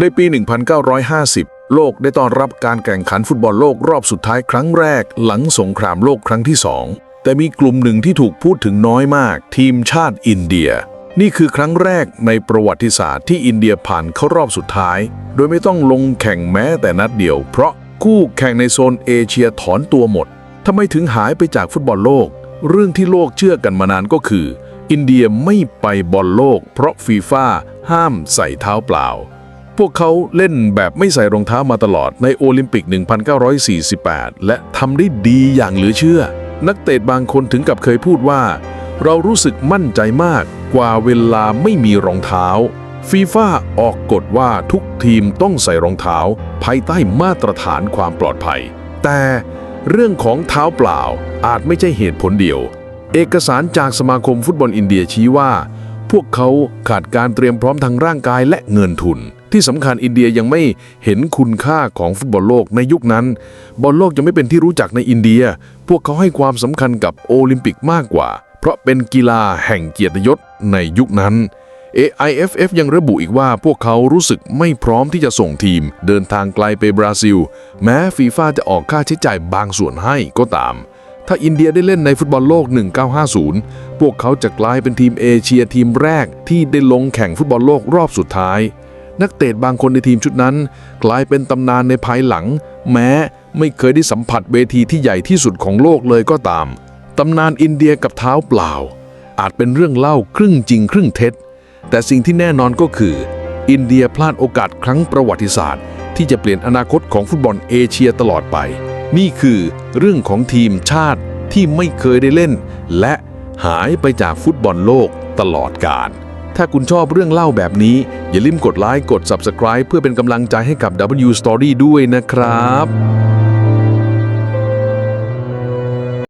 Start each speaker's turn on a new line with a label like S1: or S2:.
S1: ในปี 1950 โลกได้ต้อนรับการแข่งขันฟุตบอลโลกรอบสุดท้ายครั้งแรก หลังสงครามโลกครั้งที่สองแต่มีกลุ่มหนึ่งที่ถูกพูดถึงน้อยมาก ทีมชาติอินเดีย นี่คือครั้งแรกในประวัติศาสตร์ที่อินเดียผ่านเข้ารอบสุดท้าย โดยไม่ต้องลงแข่งแม้แต่นัดเดียว เพราะคู่แข่งในโซนเอเชียถอนตัวหมดทำไมถึงหายไปจากฟุตบอลโลก เรื่องที่โลกเชื่อกันมานานก็คือ อินเดียไม่ไปบอลโลก เพราะฟีฟ่าห้ามใส่เท้าเปล่า พวกเขาเล่นแบบไม่ใส่รองเท้ามาตลอดในโอลิมปิก 1948 และทำได้ดีอย่างเหลือเชื่อ นักเตะบางคนถึงกับเคยพูดว่า เรารู้สึกมั่นใจมากกว่าเวลาไม่มีรองเท้าฟีฟ่าออกกฎว่าทุกทีมต้องใส่รองเท้า ภายใต้มาตรฐานความปลอดภัย แต่เรื่องของเท้าเปล่าอาจไม่ใช่เหตุผลเดียว เอกสารจากสมาคมฟุตบอลอินเดียชี้ว่า พวกเขาขาดการเตรียมพร้อมทางร่างกายและเงินทุน ที่สำคัญอินเดียยังไม่เห็นคุณค่าของฟุตบอลโลกในยุคนั้น บอลโลกยังไม่เป็นที่รู้จักในอินเดีย พวกเขาให้ความสำคัญกับโอลิมปิกมากกว่า เพราะเป็นกีฬาแห่งเกียรติยศในยุคนั้น AIFF ยังระบุอีกว่าพวกเขารู้สึกไม่พร้อมที่จะส่งทีม เดินทางไกลไปบราซิล แม้ฟีฟ่าจะออกค่าใช้จ่ายบางส่วนให้ก็ตาม ถ้าอินเดียได้เล่นในฟุตบอลโลก 1950 พวกเขาจะกลายเป็นทีมเอเชียทีมแรกที่ได้ลงแข่งฟุตบอลโลกรอบสุดท้าย นักเตะบางคนในทีมชุดนั้น กลายเป็นตำนานในภายหลัง แม้ไม่เคยได้สัมผัสเวทีที่ใหญ่ที่สุดของโลกเลยก็ตาม ตำนานอินเดียกับเท้าเปล่า อาจเป็นเรื่องเล่าครึ่งจริงครึ่งเท็จ แต่สิ่งที่แน่นอนก็คือ อินเดียพลาดโอกาสครั้งประวัติศาสตร์ ที่จะเปลี่ยนอนาคตของฟุตบอลเอเชียตลอดไป นี่คือเรื่องของทีมชาติที่ไม่เคยได้เล่น และหายไปจากฟุตบอลโลกตลอดกาล ถ้าคุณชอบเรื่องเล่าแบบนี้ อย่าลืมกดไลค์กด Subscribe เพื่อเป็นกำลังใจให้กับ W Story ด้วยนะครับ